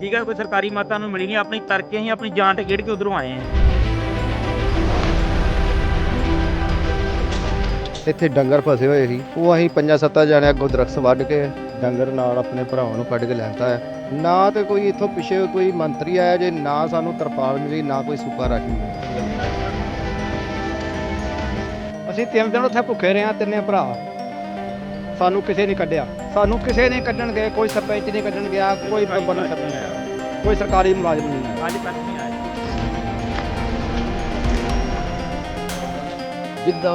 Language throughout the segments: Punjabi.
ਠੀਕ ਹੈ ਕੋਈ ਸਰਕਾਰੀ ਮਾਤਾ ਨੂੰ ਮਿਲੀ ਨਹੀਂ? ਆਪਣੀ ਤਰਕੇ ਅਸੀਂ ਆਪਣੀ ਜਾਨ ਤੇ ਖੇਡ ਕੇ ਉਧਰੋਂ ਆਏ ਹਾਂ ਇੱਥੇ ਡੰਗਰ ਫਸੇ ਹੋਏ ਸੀ। ਉਹ ਅਸੀਂ ਪੰਜਾਂ ਸੱਤਾਂ ਜਾਣੇ ਅੱਗੋਂ ਦਰਖਤ ਵੱਢ ਕੇ ਡੰਗਰ ਨਾਲ ਆਪਣੇ ਭਰਾਵਾਂ ਨੂੰ ਕੱਢ ਕੇ ਲੈਂਦਾ ਹੈ। ਨਾ ਤੇ ਕੋਈ ਇੱਥੋਂ ਪਿੱਛੇ ਕੋਈ ਮੰਤਰੀ ਆਇਆ ਜੇ ਨਾ ਸਾਨੂੰ ਤਰਪਾਲ ਮਿਲੀ ਨਾ ਕੋਈ ਸੁੱਕਾ ਰਾਸ਼ਨ ਮਿਲਿਆ ਅਸੀਂ ਤਿੰਨ ਦਿਨ ਉੱਥੇ ਭੁੱਖੇ ਰਹੇ ਹਾਂ ਤਿੰਨੇ ਭਰਾ। ਸਾਨੂੰ ਕਿਸੇ ਨੇ ਕੱਢਿਆ ਸਾਨੂੰ ਕਿਸੇ ਨੇ ਕੱਢਣ ਗਏ ਕੋਈ ਸਰਪੰਚ ਨਹੀਂ ਕੱਢਣ ਗਿਆ ਕੋਈ ਮੈਂਬਰ ਨਹੀਂ ਕੱਢਣ ਗਿਆ ਕੋਈ ਸਰਕਾਰੀ ਮੁਲਾਜ਼ਮ ਨਹੀਂ ਆਇਆ ਅੱਜ ਤੱਕ ਨਹੀਂ ਆਏ with the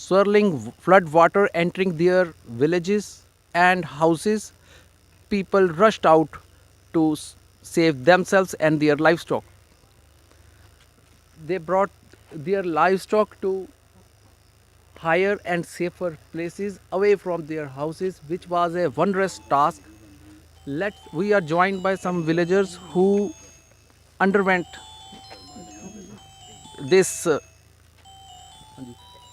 swirling w- flood water entering their villages and houses, people rushed out to s- save themselves and their livestock. They brought their livestock to higher and safer places away from their houses, which was a wondrous task. Let we are joined by some villagers who underwent this uh,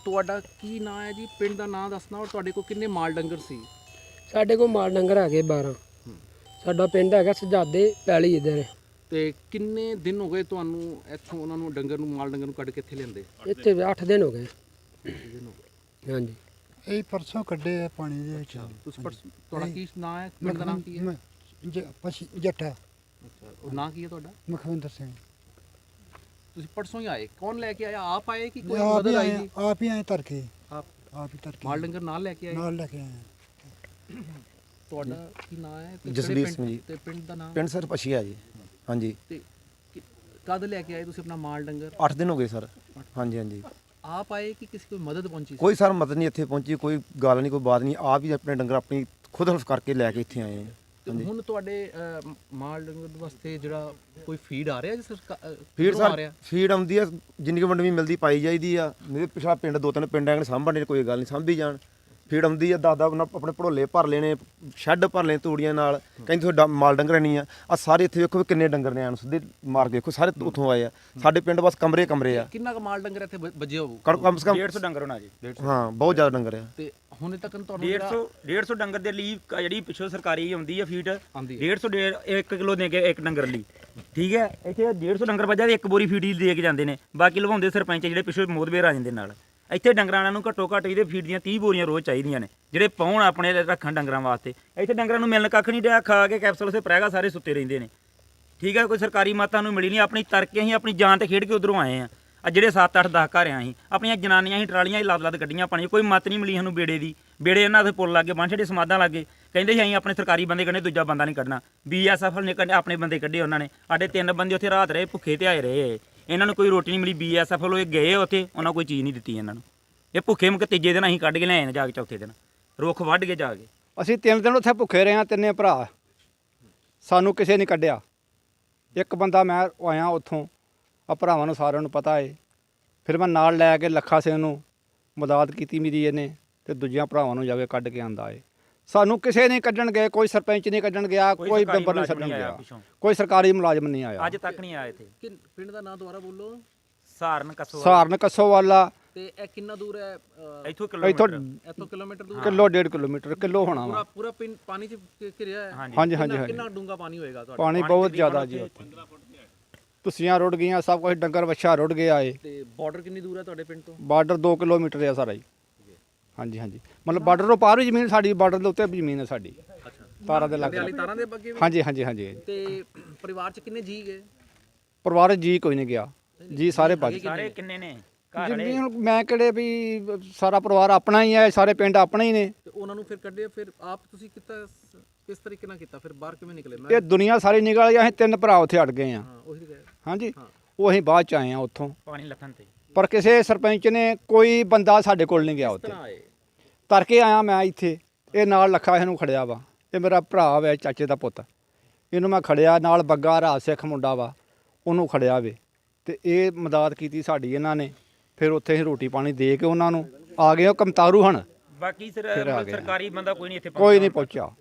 ਤੁਹਾਡਾ ਕੀ ਨਾਂ ਹੈ ਜੀ ਪਿੰਡ ਦਾ ਨਾਂ ਦੱਸਣਾ ਔਰ ਤੁਹਾਡੇ ਕੋਲ ਕਿੰਨੇ ਮਾਲ ਡੰਗਰ ਸੀ ਸਾਡੇ ਕੋਲ ਮਾਲ ਡੰਗਰ ਹੈਗੇ 12 ਸਾਡਾ ਪਿੰਡ ਹੈਗਾ ਸਜਾਦੇ ਪੈਲੀ ਇਧਰ ਤੇ ਕਿੰਨੇ ਦਿਨ ਹੋ ਗਏ ਤੁਹਾਨੂੰ ਇੱਥੋਂ ਉਹਨਾਂ ਨੂੰ ਡੰਗਰ ਨੂੰ ਮਾਲ ਡੰਗਰ ਨੂੰ ਕੱਢ ਕੇ ਇੱਥੇ ਲਿਆਂਦੇ ਇੱਥੇ 8 ਦਿਨ ਹੋ ਗਏ ਹਾਂਜੀ। ਇਹ ਪਰਸੋਂ ਕੱਢੇ ਆ ਪਾਣੀ ਦੇ ਵਿੱਚ। ਤੁਸੀਂ ਪਰਸ- ਤੁਹਾਡਾ ਕੀ ਨਾਂ ਹੈ? ਪਿੰਡ ਦਾ ਨਾਮ ਕੀ ਹੈ? ਪਛ- ਜੱਟਾ। ਅੱਛਾ ਉਹ ਨਾਂ ਕੀ ਹੈ ਤੁਹਾਡਾ? ਮਖਵਿੰਦਰ ਸਿੰਘ। ਤੁਸੀਂ ਪਰਸੋਂ ਹੀ ਆਏ। ਕੌਣ ਲੈ ਕੇ ਆਇਆ? ਆਪ ਆਏ ਕਿ ਕੋਈ ਆਪ ਹੀ ਮਦਦ ਆਈ ਜੀ ਆਪ ਹੀ ਆਏ ਤਰਕੇ ਆਪ ਆਪ ਹੀ ਤਰਕੇ ਮਾਲ ਡੰਗਰ ਨਾਲ ਲੈ ਕੇ ਆਏ? ਨਾਲ ਲੈ ਕੇ ਆਏ ਤੁਹਾਡਾ ਕੀ ਨਾਂ ਹੈ? ਤੇ ਕਿਹੜੇ ਜਸਬੀਰ ਪਿੰਡ- ਸਿੰਘ ਜੀ। ਤੇ ਪਿੰਡ ਦਾ ਨਾਮ? ਪਿੰਡ ਸਰ ਪਛੀਆ ਜੀ। ਹਾਂਜੀ। ਤੇ ਕਿ- ਕਦ ਲੈ ਕੇ ਆਏ ਤੁਸੀਂ ਆਪਣਾ ਮਾਲ ਡੰਗਰ? 8 ਦਿਨ ਹੋ ਗਏ ਸਰ। ਹਾਂਜੀ ਹਾਂਜੀ। ਆਪ ਆਏ ਕਿ ਕਿਸੇ ਕੋਈ ਮਦਦ ਪਹੁੰਚੀ ਸੀ? ਕੋਈ ਸਰ ਮਦਦ ਨਹੀਂ ਇੱਥੇ ਪਹੁੰਚੀ ਕੋਈ ਗੱਲ ਨਹੀਂ ਕੋਈ ਬਾਤ ਨਹੀਂ। ਆਪ ਹੀ ਆਪਣੇ ਡੰਗਰ ਆਪਣੀ ਖੁਦ ਹਲਫ ਕਰਕੇ ਲੈ ਕੇ ਇੱਥੇ ਆਏ ਹਾਂ ਤੇ ਹੁਣ ਤੁਹਾਡੇ ਅਹ, ਮਾਲ ਡੰਗਰ ਵਾਸਤੇ ਜਿਹੜਾ ਕੋਈ ਫੀਡ ਆ ਰਿਹਾ ਜੀ ਸਰਕਾਰ ਫੀਡ ਆ ਸਰ ਰਿਹਾ? ਫੀਡ ਆਉਂਦੀ ਆ ਜਿੰਨੀ ਕੁ ਵੰਡਵੀਂ ਮਿਲਦੀ ਪਾਈ ਜਾਈਦੀ ਆ। ਮੇਰੇ ਪਿਛਲਾ ਪਿੰਡ ਦੋ ਤਿੰਨ ਪਿੰਡ ਹੈਗੇ ਸਾਂਭਣ ਨੇ ਕੋਈ ਗੱਲ ਨਹੀਂ ਸਾਂਭੀ ਜਾਣ। ਫੀਡ ਆਉਂਦੀ ਆ ਦਾਦਾ ਉਹਨਾਂ ਆਪਣੇ ਭੜੋਲੇ ਭਰ ਲੈਣੇ ਸ਼ੈੱਡ ਭਰ ਲੈਣੇ ਤੂੜੀਆਂ ਨਾਲ ਕਹਿੰਦੇ ਤੁਹਾਡਾ ਮਾਲ ਡੰਗਰ ਨਹੀਂ ਆ। ਆ ਸਾਰੇ ਇੱਥੇ ਵੇਖੋ ਵੀ ਕਿੰਨੇ ਡੰਗਰ ਨੇ ਆਣ ਸਿੱਧੇ ਮਾਰ ਕੇ ਵੇਖੋ ਸਾਰੇ ਉੱਥੋਂ ਆਏ ਆ। ਸਾਡੇ ਪਿੰਡ ਬਸ ਕਮਰੇ ਕਮਰੇ ਆ। ਕਿੰਨਾ ਕੁ ਮਾਲ ਡੰਗਰ ਇੱਥੇ ਬ- ਵੱਜੇ ਹੋਊ? ਕਮ ਕਮ ਸੇ ਕਮ 150 ਡੰਗਰ ਹੋਣਾ ਜੀ 150 ਹਾਂ ਬਹੁਤ ਜ਼ਿਆਦਾ ਡੰਗਰ ਆ। ਤੇ ਹੁਣੇ ਤੱਕ ਤੁਹਾਨੂੰ ਜਿਹੜਾ 150 150 ਡੰਗਰ ਦੇ ਲਈ ਕ- ਜਿਹੜੀ ਪਿੱਛੋਂ ਸਰਕਾਰੀ ਆਉਂਦੀ ਆ ਫੀਡ ਆਉਂਦੀ ਹੈ 150 1 ਕਿਲੋ ਦੇ ਕੇ ਇੱਕ ਡੰਗਰ ਲਈ। ਠੀਕ ਹੈ? ਇੱਥੇ 150 ਡੰਗਰ ਵੱਜਾ ਤੇ ਇੱਕ ਬੋਰੀ ਫੀਡ ਹੀ ਦੇ ਕੇ ਜਾਂਦੇ ਨੇ। ਬਾਕੀ ਲਵਾਉਂਦੇ ਸਰਪੰਚ ਜਿਹੜੇ ਪਿੱਛੋਂ ਮੋਦਬੇਰ ਆ ਜਾਂਦੇ ਨਾਲ। ਇੱਥੇ ਡੰਗਰਾਂ ਨੂੰ ਘੱਟੋ ਘੱਟ ਇਹਦੇ ਫੀਡ ਦੀਆਂ 30 ਬੋਰੀਆਂ ਰੋਜ਼ ਚਾਹੀਦੀਆਂ ਨੇ, ਜਿਹੜੇ ਪਾਉਣ ਆਪਣੇ ਰੱਖਣ ਡੰਗਰਾਂ ਵਾਸਤੇ। ਇੱਥੇ ਡੰਗਰਾਂ ਨੂੰ ਮਿਲਣ ਕੱਖ ਨਹੀਂ ਡਿਆ, ਖਾ ਕੇ ਕੈਪਸੂਲ ਸੇ ਪ੍ਰੈਗਾ ਸਾਰੇ ਸੁੱਤੇ ਰਹਿੰਦੇ ਨੇ। ਠੀਕ ਹੈ, ਕੋਈ ਸਰਕਾਰੀ ਮਾਤਾ ਨੂੰ ਮਿਲੀ ਨਹੀਂ, ਆਪਣੀ ਤਰਕੇ ਅਸੀਂ ਆਪਣੀ ਜਾਨ ਤੇ ਖੇਡ ਕੇ ਉਧਰੋਂ ਆਏ ਆ ਆ ਜਿਹੜੇ 7 8 10 ਘਰ ਆ ਅਸੀਂ, ਆਪਣੀਆਂ ਜਨਾਨੀਆਂ ਹੀ ਟਰਾਲੀਆਂ ਹੀ ਲੱਦ ਲੱਦ ਗੱਡੀਆਂ ਪਾਣੀਆਂ, ਕੋਈ ਮਤ ਨਹੀਂ ਮਿਲੀ ਸਾਨੂੰ ਬੇੜੇ ਦੀ। ਬੇੜੇ ਇਹਨਾਂ ਦੇ ਪੁੱਲ ਲੱਗੇ ਬੰਨ ਛੜੇ ਸਮਾਦਾਂ ਲੱਗੇ। ਕਹਿੰਦੇ ਸੀ ਅਸੀਂ ਆਪਣੇ ਸਰਕਾਰੀ ਬੰਦੇ ਕੱਢਣੇ, ਦੂਜਾ ਬੰਦਾ ਨਹੀਂ ਕੱਢਣਾ। ਬੀਐਸਐਫ ਨੇ ਕੱਢੇ, ਆਪਣੇ ਬੰਦੇ ਕੱਢੇ ਉਹਨਾਂ ਨੇ। ਸਾਡੇ ਤਿੰਨ ਬੰਦੇ ਉੱਥੇ ਰਾਤ ਰਹੇ, ਭੁੱਖੇ ਤੇ ਆਏ ਰਹੇ। ਇਹਨਾਂ ਨੂੰ ਕੋਈ ਰੋਟੀ ਨਹੀਂ ਮਿਲੀ ਬੀਐਸਐਫ ਵੱਲੋਂ ਇਹ ਗਏ ਉੱਥੇ, ਉਹਨਾਂ ਕੋਈ ਚੀਜ਼ ਨਹੀਂ ਦਿੱਤੀ ਇਹਨਾਂ ਨੂੰ। ਇਹ ਭੁੱਖੇ ਮੁਕ ਤੀਜੇ ਦਿਨ ਅਸੀਂ ਕੱਢ ਕੇ ਲਿਆਏ ਨੇ ਜਾ ਕੇ ਚੌਥੇ ਦਿਨ। ਰੁੱਖ ਵੱਢ ਕੇ ਜਾ ਕੇ। ਅਸੀਂ ਤਿੰਨ ਦਿਨ ਉੱਥੇ ਭੁੱਖੇ ਰਹੇ ਹਾਂ, ਤਿੰਨੇ ਭਰਾ। ਸਾਨੂੰ ਕਿਸੇ ਨਹੀਂ ਕੱਢਿਆ। ਇੱਕ ਬੰਦਾ ਮੈਂ ਆਇਆ ਉੱਥੋਂ ਆ ਭਰਾਵਾਂ ਨੂੰ ਸਾਰਿਆਂ ਨੂੰ ਪਤਾ ਏ। ਫਿਰ ਮੈਂ ਨਾਲ ਲੈ ਕੇ ਲੱਖਾ ਸਿੰਘ ਨੂੰ ਮਦਦ ਕੀਤੀ ਮੇਰੀ ਇਹਨੇ, ਤੇ ਦੂਜਿਆਂ ਭਰਾਵਾਂ ਨੂੰ ਜਾ ਕੇ ਕੱਢ ਕੇ ਆਂਦਾ ਏ। ਸਾਨੂੰ ਕਿਸੇ ਨੇ ਕੱਢਣ ਗਏ ਕੋਈ ਸਰਪੰਚ ਨਹੀਂ ਕੱਢਣ ਗਿਆ ਕੋਈ ਸਰਕਾਰੀ ਮੈਂਬਰ ਨਹੀਂ ਮੁਲਾਜ਼ਮ ਛੱਡਣ ਨਹੀਂ ਆਇਆ ਗਿਆ। ਪਿੱਛੋਂ। ਕੋਈ ਸਰਕਾਰੀ ਮੁਲਾਜ਼ਮ ਨਹੀਂ ਆਇਆ। ਅੱਜ ਤੱਕ ਨਹੀਂ ਆਏ ਇੱਥੇ। ਕਿ ਪਿੰਡ ਦਾ ਨਾਮ ਦੁਬਾਰਾ ਬੋਲੋ। ਸਹਾਰਨ ਕਸੋ ਸਹਾਰਨ ਕੱਸੋਵਾਲਾ। ਤੇ ਇਹ ਕਿੰਨਾ ਦੂਰ ਹੈ ਅਹ, ਇੱਥੋਂ ਇੱਥੋਂ ਕਿਲੋਮੀਟਰ। ਇੱਥੋਂ ਕਿਲੋਮੀਟਰ ਦੂਰ ਹੈ? ਕਿਲੋ ਡੇਢ ਕਿਲੋਮੀਟਰ ਕਿਲੋ ਹੋਣਾ ਪੂਰਾ ਵਾ। ਪੂਰਾ ਪਿੰਡ ਪਾਣੀ ਚ ਘਿ- ਘਿਰਿਆ ਹੈ? ਹਾਂਜੀ। ਹਾਂਜੀ ਹਾਂਜੀ ਕਿੰਨਾ- ਹਾਂਜੀ। ਕਿੰਨਾ ਡੂੰਗਾ ਪਾਣੀ ਹੋਏਗਾ ਤੁਹਾਡਾ? ਪਾਣੀ ਬਹੁਤ ਜ਼ਿਆਦਾ ਜੀ। ਉੱਥੇ ਤੁਸੀਆਂ ਰੁੜ ਗਈਆਂ ਸਭ ਕੁਝ ਡੰਗਰ ਵੱਛਾ ਰੁੜ ਗਿਆ ਏ। ਤੇ ਬਾਰਡਰ ਕਿੰਨੀ ਦੂਰ ਹੈ ਤੁਹਾਡੇ ਪਿੰਡ ਤੋਂ? ਬਾਰਡਰ 2 ਕਿਲੋਮੀਟਰ ਆ ਸਾਰਾ ਜੀ। ਹਾਂਜੀ ਹਾਂਜੀ। ਮਤਲਬ ਬਾਰਡਰ ਤੋਂ ਪਾਰ ਵੀ ਜ਼ਮੀਨ ਸਾਡੀ ਬਾਰਡਰ ਦੇ ਉੱਤੇ ਵੀ ਜ਼ਮੀਨ ਹੈ ਸਾਡੀ। ਅੱਛਾ। ਤਾਰਾਂ ਦੇ ਲੱਗ ਹਰਿਆਲੀ ਤਾਰਾਂ ਦੇ ਬੱਗੇ ਵੀ? ਹਾਂਜੀ ਹਾਂਜੀ ਹਾਂਜੀ। ਤੇ ਪਰਿਵਾਰ ਚ ਕਿੰਨੇ ਜੀ ਗਏ? ਪਰਿਵਾਰ 'ਚ ਜੀ ਕੋਈ ਨਹੀਂ ਗਿਆ। ਜੀ ਸਾਰੇ ਭੱਜ ਗਏ। ਸਾਰੇ ਕਿੰਨੇ ਨੇ? ਘਰ ਵਾਲੇ? ਜਿੰਨੀ ਹੁਣ ਮੈਂ ਕਿਹੜੇ ਵੀ ਸਾਰਾ ਪਰਿਵਾਰ ਆਪਣਾ ਹੀ ਹੈ ਸਾਰੇ ਪਿੰਡ ਆਪਣੇ ਹੀ ਨੇ। ਤੇ ਉਹਨਾਂ ਨੂੰ ਫਿਰ ਕੱਢੇ ਫਿਰ ਆਪ ਤੁਸੀਂ ਕੀਤਾ ਸ- ਕਿਸ ਤਰੀਕੇ ਨਾਲ ਕੀਤਾ? ਫਿਰ ਬਾਹਰ ਕਿਵੇਂ ਨਿਕਲੇ? ਮੈਂ ਇਹ ਦੁਨੀਆ ਸਾਰੀ ਨਿਕਲ ਗਈ ਅਸੀਂ ਤਿੰਨ ਭਰਾ ਉੱਥੇ ਅੜ ਗਏ ਆ ਹਾਂ ਉਹੀ ਹਾਂਜੀ। ਉਹ ਅਸੀਂ ਬਾਅਦ ਚ ਆਏ ਆ ਉੱਥੋਂ। ਪਾਣੀ ਲੱਥਣ ਤੇ। ਪਰ ਕਿਸੇ ਸਰਪੰਚ ਨੇ ਕੋਈ ਬੰਦਾ ਸਾਡੇ ਕੋਲ ਨਹੀਂ ਗਿਆ ਉੱਥੇ। ਆਏ? ਤਰਕੇ ਆਇਆ ਮੈਂ ਇੱਥੇ। ਇਹ ਨਾਲ ਲੱਖਾ ਇਹਨੂੰ ਖੜਿਆ ਵਾ। ਇਹ ਮੇਰਾ ਭਰਾ ਵਾ ਚਾਚੇ ਦਾ ਪੁੱਤ। ਇਹਨੂੰ ਮੈਂ ਖੜਿਆ ਨਾਲ ਬੱਗਾ ਰਾਜ ਸਿੱਖ ਮੁੰਡਾ ਵਾ। ਉਹਨੂੰ ਖੜਿਆ ਵੇ। ਤੇ ਇਹ ਮਦਦ ਕੀਤੀ ਸਾਡੀ ਇਹਨਾਂ ਨੇ। ਫਿਰ ਉੱਥੇ ਅਸੀਂ ਰੋਟੀ ਪਾਣੀ ਦੇ ਕੇ ਉਹਨਾਂ ਨੂੰ ਆ ਗਏ ਉਹ ਕਮਤਾਰੂ ਹਨ ਬਾਕੀ ਸਰ ਫਿਰ ਆ ਗਏ। ਸਰਕਾਰੀ ਬੰਦਾ ਕੋਈ ਨਹੀਂ ਇੱਥੇ ਕੋਈ ਨਹੀਂ ਪਹੁੰਚਿਆ।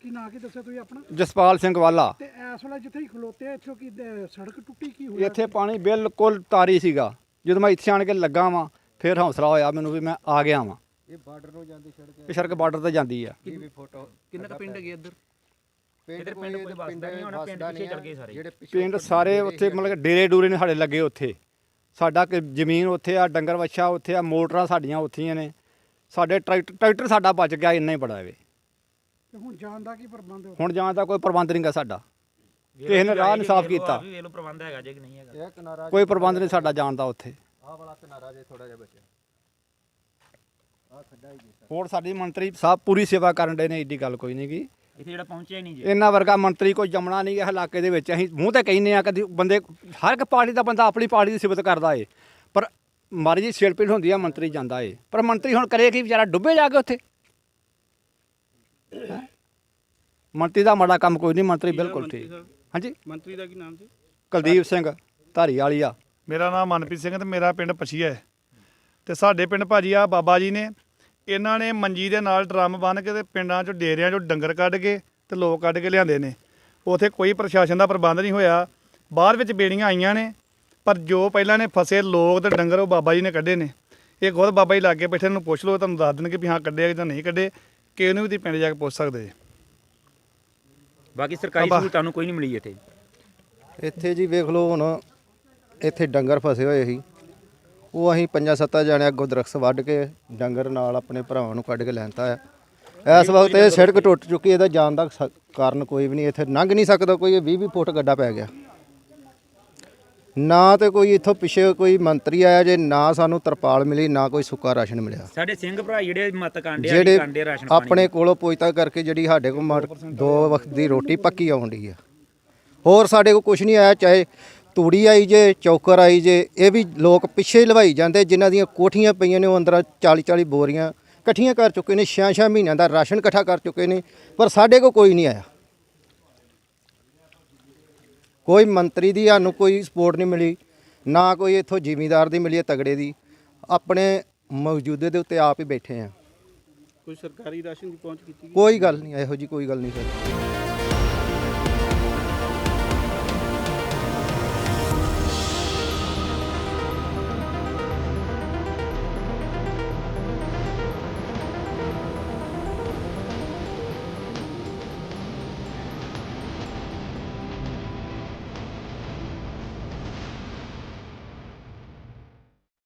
ਕੀ ਨਾਂ ਕੀ ਦੱਸਿਆ ਤੁਸੀਂ ਆਪਣਾ? ਜਸਪਾਲ ਸਿੰਘ ਵਾਲਾ। ਤੇ ਇਸ ਵੇਲੇ ਜਿੱਥੇ ਹੀ ਖਲੋਤੇ ਆ, ਇੱਥੋਂ ਕੀ ਦ- ਸੜਕ ਟੁੱਟੀ ਕੀ ਹੋਇਆ ਇੱਥੇ ਪਾਣੀ ਬਿਲਕੁਲ ਤਾਰੀ ਸੀਗਾ। ਜਦੋਂ ਮੈਂ ਇੱਥੇ ਆਣ ਕੇ ਲੱਗਾ ਵਾਂ ਫਿਰ ਹੌਸਲਾ ਹੋਇਆ ਮੈਨੂੰ ਵੀ ਮੈਂ ਆ ਗਿਆ ਵਾਂ। ਇਹ ਬਾਰਡਰ ਨੂੰ ਜਾਂਦੀ ਸੜਕ ਇਹ ਸੜਕ ਬਾਰਡਰ ਤੇ ਜਾਂਦੀ ਆ। ਕਿੰਨਾ ਕੁ ਪਿੰਡ ਹੈਗੇ ਇੱਧਰ? ਇਧਰ ਪਿੰਡ ਕੋਈ ਵਸਦਾ ਨਹੀਂ ਹੋਣਾ ਪਿੰਡ ਪਿੱਛੇ ਚੱਲ ਗਏ ਸਾਰੇ। ਪਿੰਡ ਸਾਰੇ ਉੱਥੇ ਮਤਲਬ ਡੇਰੇ ਡੂਰੇ ਨੇ ਸਾਡੇ ਲੱਗੇ ਉੱਥੇ। ਸਾਡਾ ਕਿ ਜ਼ਮੀਨ ਉੱਥੇ ਆ ਡੰਗਰ ਵੱਛਾ ਉੱਥੇ ਆ ਮੋਟਰਾਂ ਸਾਡੀਆਂ ਉੱਥੀਆਂ ਨੇ। ਸਾਡੇ ਟਰੈਕਟਰ ਟਰੈਕਟਰ ਸਾਡਾ ਬਚ ਗਿਆ ਇੰਨਾ ਹੀ ਬੜਾ ਵੇ। ਤੇ ਹੁਣ ਜਾਣ ਦਾ ਕੀ ਪ੍ਰਬੰਧ ਹੈ ਹੁਣ ਜਾਣ ਦਾ ਕੋਈ ਪ੍ਰਬੰਧ ਨਹੀਂਗਾ ਸਾਡਾ। ਕਿਸੇ ਨੇ ਰਾਹ ਨਹੀਂ ਸਾਫ਼ ਕੀਤਾ। ਵੇਖ ਲਓ ਪ੍ਰਬੰਧ ਹੈਗਾ ਜੇ ਕਿ ਨਹੀਂ ਹੈਗਾ। ਕੋਈ ਪ੍ਰਬੰਧ ਨਹੀਂ ਸਾਡਾ ਜਾਣ ਦਾ ਉੱਥੇ। ਹੋਰ ਸਾਡੀ ਮੰਤਰੀ ਸਾਹਿਬ ਪੂਰੀ ਸੇਵਾ ਕਰਨ ਦੇ ਨੇ ਏਡੀ ਗੱਲ ਕੋਈ ਨਹੀਂ ਗੀ। ਇੱਥੇ ਜਿਹੜਾ ਪਹੁੰਚਿਆ ਹੀ ਨਹੀਂ ਜੇ। ਇਹਨਾਂ ਵਰਗਾ ਮੰਤਰੀ ਕੋਈ ਜੰਮਣਾ ਨਹੀਂ ਹੈ ਇਲਾਕੇ ਦੇ ਵਿੱਚ। ਅਸੀਂ ਮੂੰਹ ਤੇ ਕਹਿੰਦੇ ਆ ਕਦੀ ਬੰਦੇ ਹਰ ਇੱਕ ਪਾਰਟੀ ਦਾ ਬੰਦਾ ਆਪਣੀ ਪਾਰਟੀ ਦੀ ਸਿਫਤ ਕਰਦਾ ਏ। ਪਰ ਮਾਰੀ ਜੀ ਛੇੜਪੀੜ ਹੁੰਦੀ ਆ ਮੰਤਰੀ ਜਾਂਦਾ ਏ। ਪਰ ਮੰਤਰੀ ਹੁਣ ਕਰੇ ਕੀ ਵਿਚਾਰਾ ਡੁੱਬੇ ਜਾ ਕੇ ਉੱਥੇ? ਹੈਂ? ਮੰਤਰੀ ਦਾ ਮਾੜਾ ਕੰਮ ਕੋਈ ਨਹੀਂ ਮੰਤਰੀ ਬਿਲਕੁਲ ਠੀਕ। ਹਾਂਜੀ? ਮੰਤਰੀ ਦਾ ਕੀ ਨਾਮ ਸੀ? ਕੁਲਦੀਪ ਸਿੰਘ ਧਾਰੀ ਵਾਲੀ ਆ। ਮੇਰਾ ਨਾਮ ਮਨਪ੍ਰੀਤ ਸਿੰਘ ਤੇ ਮੇਰਾ ਪਿੰਡ ਪਛੀਆ ਹੈ। ਤੇ ਸਾਡੇ ਪਿੰਡ ਭਾਜੀ ਆ ਬਾਬਾ ਜੀ ਨੇ ਇਹਨਾਂ ਨੇ ਮੰਜੀ ਦੇ ਨਾਲ ਡਰਮ ਬੰਨ ਕੇ ਤੇ ਪਿੰਡਾਂ 'ਚੋਂ ਡੇਰਿਆਂ 'ਚੋਂ ਡੰਗਰ ਕੱਢ ਕੇ ਤੇ ਲੋਕ ਕੱਢ ਕੇ ਲਿਆਂਦੇ ਨੇ। ਉਥੇ ਕੋਈ ਪ੍ਰਸ਼ਾਸਨ ਦਾ ਪ੍ਰਬੰਧ ਨਹੀਂ ਹੋਇਆ। ਬਾਅਦ ਵਿੱਚ ਬੇੜੀਆਂ ਆਈਆਂ ਨੇ ਪਰ ਜੋ ਪਹਿਲਾਂ ਨੇ ਫਸੇ ਲੋਕ ਤੇ ਡੰਗਰ ਉਹ ਬਾਬਾ ਜੀ ਨੇ ਕੱਢੇ ਨੇ। ਇਹ ਖੁਦ ਬਾਬਾ ਜੀ ਲਾਗੇ ਬੈਠੇ ਨੂੰ ਪੁੱਛ ਲਓ ਤੁਹਾਨੂੰ ਦੱਸ ਦੇਣਗੇ ਵੀ ਹਾਂ ਕੱਢੇ ਜਾਂ ਨਹੀਂ ਕੱਢੇ। ਕਿ ਇਹਨੂੰ ਵੀ ਤੁਸੀਂ ਪਿੰਡ ਜਾ ਕੇ ਪੁੱਛ ਸਕਦੇ। ਜੇ ਬਾਕੀ ਸਰਕਾਰੀ ਅਬਾ। ਸਹੂਲਤਾਂ ਨੂੰ ਕੋਈ ਨਹੀਂ ਮਿਲੀ ਇੱਥੇ। ਇੱਥੇ ਜੀ ਵੇਖ ਲਓ ਹੁਣ ਇੱਥੇ ਡੰਗਰ ਫਸੇ ਹੋਏ ਸੀ। ਉਹ ਅਸੀਂ ਪੰਜਾਂ ਸੱਤਾਂ ਜਾਣੇ ਅੱਗੋਂ ਦਰਖਤ ਵੱਢ ਕੇ ਡੰਗਰ ਨਾਲ ਆਪਣੇ ਭਰਾਵਾਂ ਨੂੰ ਕੱਢ ਕੇ ਲੈਂਦਾ ਆ। ਇਸ ਵਕਤ ਇਹ ਸੜਕ ਟੁੱਟ ਚੁੱਕੀ ਇਹਦਾ ਜਾਣ ਦਾ ਸ- ਕਾਰਨ ਕੋਈ ਵੀ ਨਹੀਂ ਇੱਥੇ ਲੰਘ ਨਹੀਂ ਸਕਦਾ ਕੋਈ 20 20 ਫੁੱਟ ਗੱਡਾ ਪੈ ਗਿਆ। ਨਾ ਤੇ ਕੋਈ ਇੱਥੋਂ ਪਿੱਛੇ ਕੋਈ ਮੰਤਰੀ ਆਇਆ ਜੇ ਨਾ ਸਾਨੂੰ ਤਰਪਾਲ ਮਿਲੀ ਨਾ ਕੋਈ ਸੁੱਕਾ ਰਾਸ਼ਨ ਮਿਲਿਆ। ਸਾਡੇ ਸਿੰਘ ਭਰਾ ਜਿਹੜੇ ਮਤ ਕਾਂਡੇ ਆ ਜਿਹੜੇ ਕਾਂਡੇ ਰਾਸ਼ਨ ਪਾਣੀ ਆਪਣੇ ਕੋਲੋਂ ਪੁੱਛਤਾ ਕਰਕੇ ਜਿਹੜੀ ਸਾਡੇ ਕੋਲ ਮਰ- ਦੋ ਵਕਤ ਦੀ ਰੋਟੀ ਪੱਕੀ ਆਉਂਦੀ ਆ। ਹੋਰ ਸਾਡੇ ਕੋਲ ਕੁਝ ਨਹੀਂ ਆਇਆ ਚਾਹੇ ਤੂੜੀ ਆਈ ਜੇ ਚੌਕਰ ਆਈ ਜੇ ਇਹ ਵੀ ਲੋਕ ਪਿੱਛੇ ਹੀ ਲਵਾਈ ਜਾਂਦੇ ਜਿਨ੍ਹਾਂ ਦੀਆਂ ਕੋਠੀਆਂ ਪਈਆਂ ਨੇ ਉਹ ਅੰਦਰ 40 40 ਬੋਰੀਆਂ ਇਕੱਠੀਆਂ ਕਰ ਚੁੱਕੇ ਨੇ 6-6 ਮਹੀਨਿਆਂ ਦਾ ਰਾਸ਼ਨ ਇਕੱਠਾ ਕਰ ਚੁੱਕੇ ਨੇ ਪਰ ਸਾਡੇ ਕੋਲ ਕੋਈ ਨਹੀਂ ਆਇਆ। ਕੋਈ ਮੰਤਰੀ ਦੀ ਸਾਨੂੰ ਕੋਈ ਸਪੋਰਟ ਨਹੀਂ ਮਿਲੀ ਨਾ ਕੋਈ ਇੱਥੋਂ ਜ਼ਿਮੀਂਦਾਰ ਦੀ ਮਿਲੀ ਹੈ ਤਗੜੇ ਦੀ। ਆਪਣੇ ਮੌਜੂਦੇ ਦੇ ਉੱਤੇ ਆਪ ਹੀ ਬੈਠੇ ਆ ਕੋਈ ਸਰਕਾਰੀ ਰਾਸ਼ਨ ਦੀ ਪਹੁੰਚ ਕੀਤੀ ਕੋਈ ਗੱਲ ਨਹੀਂ ਇਹੋ ਜੀ ਕੋਈ ਗੱਲ ਨਹੀਂ ਸਰ